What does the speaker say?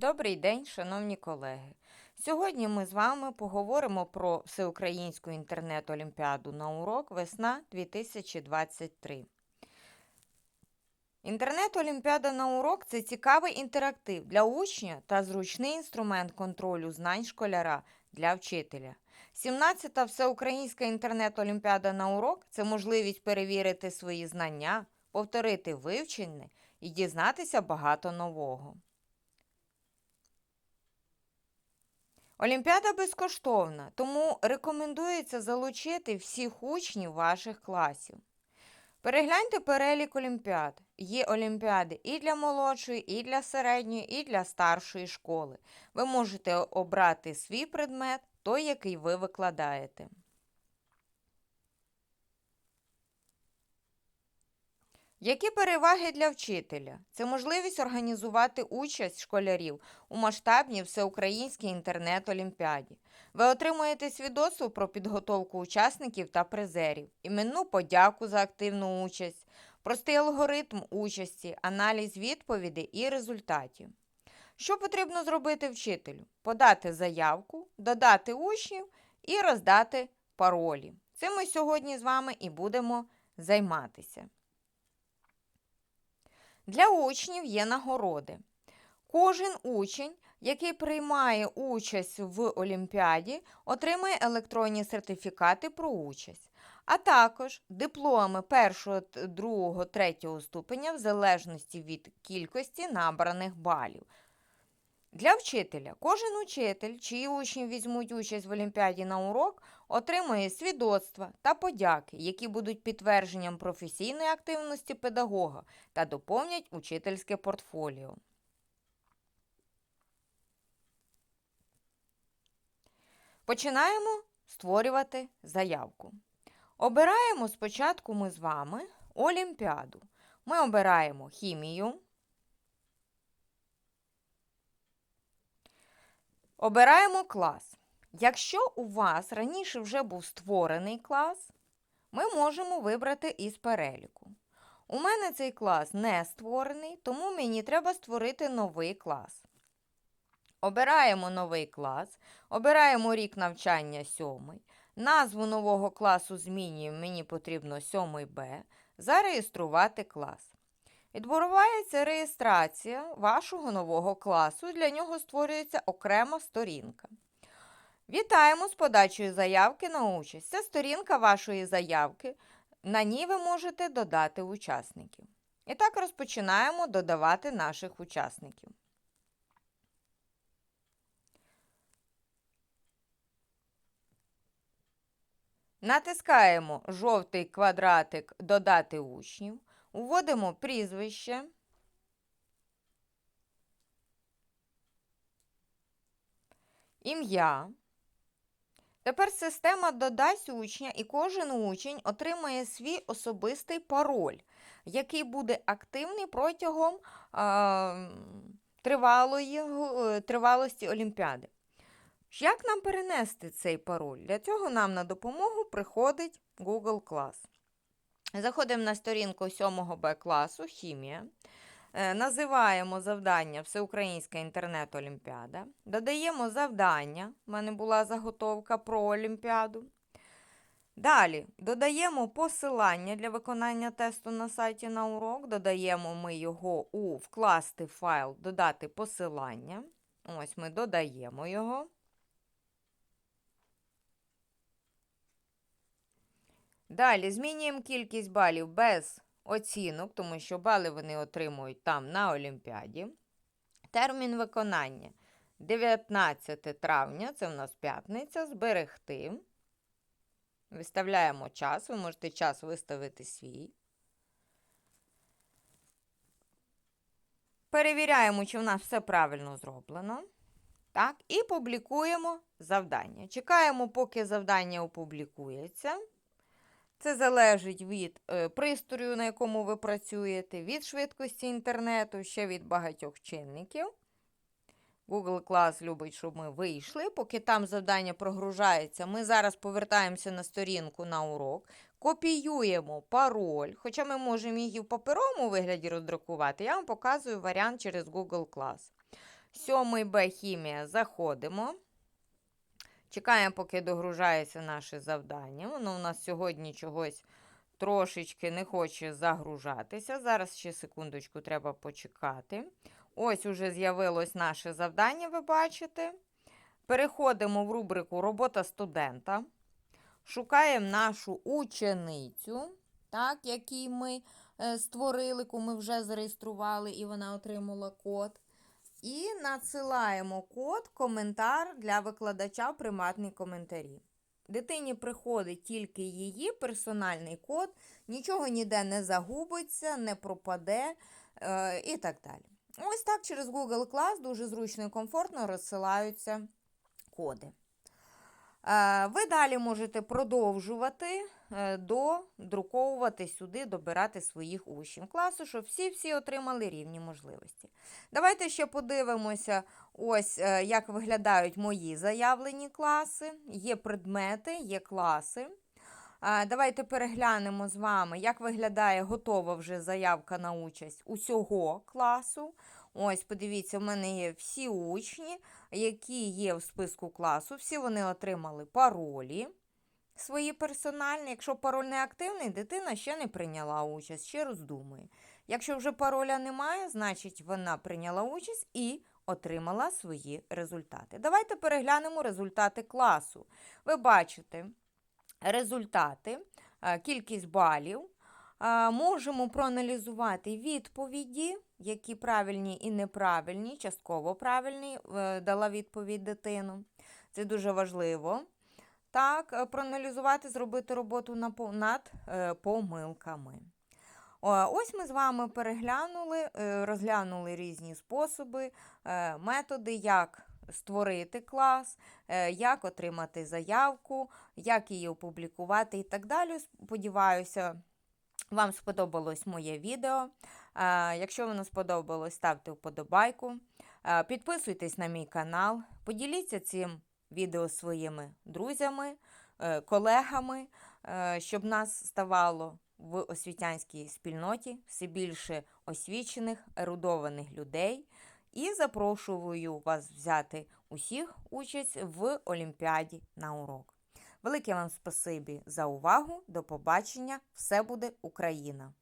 Добрий день, шановні колеги. Сьогодні ми з вами поговоримо про всеукраїнську інтернет-олімпіаду на урок Весна 2023. Інтернет-олімпіада на урок це цікавий інтерактив для учня та зручний інструмент контролю знань школяра для вчителя. 17-та всеукраїнська інтернет-олімпіада на урок це можливість перевірити свої знання, повторити вивчене і дізнатися багато нового. Олімпіада безкоштовна, тому рекомендується залучити всіх учнів ваших класів. Перегляньте перелік олімпіад. Є олімпіади і для молодшої, і для середньої, і для старшої школи. Ви можете обрати свій предмет, той, який ви викладаєте. Які переваги для вчителя? Це можливість організувати участь школярів у масштабній всеукраїнській інтернет-олімпіаді. Ви отримуєте свідоцтво про підготовку учасників та призерів, іменну подяку за активну участь, простий алгоритм участі, аналіз відповідей і результатів. Що потрібно зробити вчителю? Подати заявку, додати учнів і роздати паролі. Цим ми сьогодні з вами і будемо займатися. Для учнів є нагороди. Кожен учень, який приймає участь в Олімпіаді, отримає електронні сертифікати про участь, а також дипломи першого, т- другого, третього ступеня в залежності від кількості набраних балів. Для вчителя кожен учитель, чиї учні візьмуть участь в Олімпіаді на урок, отримує свідоцтва та подяки, які будуть підтвердженням професійної активності педагога та доповнять учительське портфоліо. Починаємо створювати заявку. Обираємо спочатку ми з вами Олімпіаду. Ми обираємо хімію. Обираємо клас. Якщо у вас раніше вже був створений клас, ми можемо вибрати із переліку. У мене цей клас не створений, тому мені треба створити новий клас. Обираємо новий клас, обираємо рік навчання 7. Назву нового класу змінюємо, мені потрібно 7 Б. Зареєструвати клас. Відбувається реєстрація вашого нового класу. Для нього створюється окрема сторінка. Вітаємо з подачею заявки на участь. Це сторінка вашої заявки. На ній ви можете додати учасників. І так розпочинаємо додавати наших учасників. Натискаємо жовтий квадратик Додати учнів. Вводимо прізвище. Ім'я. Тепер система додасть учня, і кожен учень отримає свій особистий пароль, який буде активний протягом а, тривалої, е, тривалості Олімпіади. Як нам перенести цей пароль? Для цього нам на допомогу приходить Google Class. Заходимо на сторінку 7 Б класу Хімія. Е, Називаємо завдання Всеукраїнська інтернет-олімпіада. Додаємо завдання. У мене була заготовка про Олімпіаду. Далі додаємо посилання для виконання тесту на сайті на урок. Додаємо ми його у вкласти файл, додати посилання. Ось ми додаємо його. Далі змінюємо кількість балів без оцінок, тому що бали вони отримують там на Олімпіаді. Термін виконання 19 травня, це в нас п'ятниця, зберегти. Виставляємо час, ви можете час виставити свій. Перевіряємо, чи в нас все правильно зроблено. Так, і публікуємо завдання. Чекаємо, поки завдання опублікується. Це залежить від е, пристрою, на якому ви працюєте, від швидкості інтернету, ще від багатьох чинників. Google Class любить, щоб ми вийшли. Поки там завдання прогружається, ми зараз повертаємося на сторінку на урок, копіюємо пароль, хоча ми можемо її в паперовому вигляді роздрукувати, я вам показую варіант через Google Class. Сьомий Б хімія заходимо. Чекаємо, поки догружається наше завдання. Воно у нас сьогодні чогось трошечки не хоче загружатися. Зараз ще секундочку треба почекати. Ось уже з'явилось наше завдання, ви бачите. Переходимо в рубрику Робота студента. Шукаємо нашу ученицю, так, який ми е, створили, яку ми вже зареєстрували, і вона отримала код. І надсилаємо код, коментар для викладача в приматні коментарі. Дитині приходить тільки її персональний код, нічого ніде не загубиться, не пропаде е, і так далі. Ось так через Google Class дуже зручно і комфортно розсилаються коди. Е, Ви далі можете продовжувати е, додруковувати сюди, добирати своїх учнів класу, щоб всі-всі отримали рівні можливості. Давайте ще подивимося, ось е, як виглядають мої заявлені класи. Є предмети, є класи. Давайте переглянемо з вами, як виглядає готова вже заявка на участь усього класу. Ось, подивіться, в мене є всі учні, які є в списку класу. Всі вони отримали паролі свої персональні. Якщо пароль не активний, дитина ще не прийняла участь, ще роздумує. Якщо вже пароля немає, значить вона прийняла участь і отримала свої результати. Давайте переглянемо результати класу. Ви бачите результати, е, кількість балів. Можемо проаналізувати відповіді, які правильні і неправильні, частково правильні, дала відповідь дитину. Це дуже важливо. Так, е, проаналізувати, зробити роботу над е, помилками. Ось ми з вами переглянули, е, розглянули різні способи, методи, як створити клас, як отримати заявку, як її опублікувати і так далі. Сподіваюся, вам сподобалось моє відео. Е, Якщо воно сподобалось, ставте вподобайку. Е, Підписуйтесь на мій канал, поділіться цим відео своїми друзями, е, колегами, щоб нас ставало в освітянській спільноті все більше освічених, ерудованих людей. І запрошую вас взяти усіх участь в Олімпіаді на урок. Велике вам спасибі за увагу. До побачення! Все буде Україна!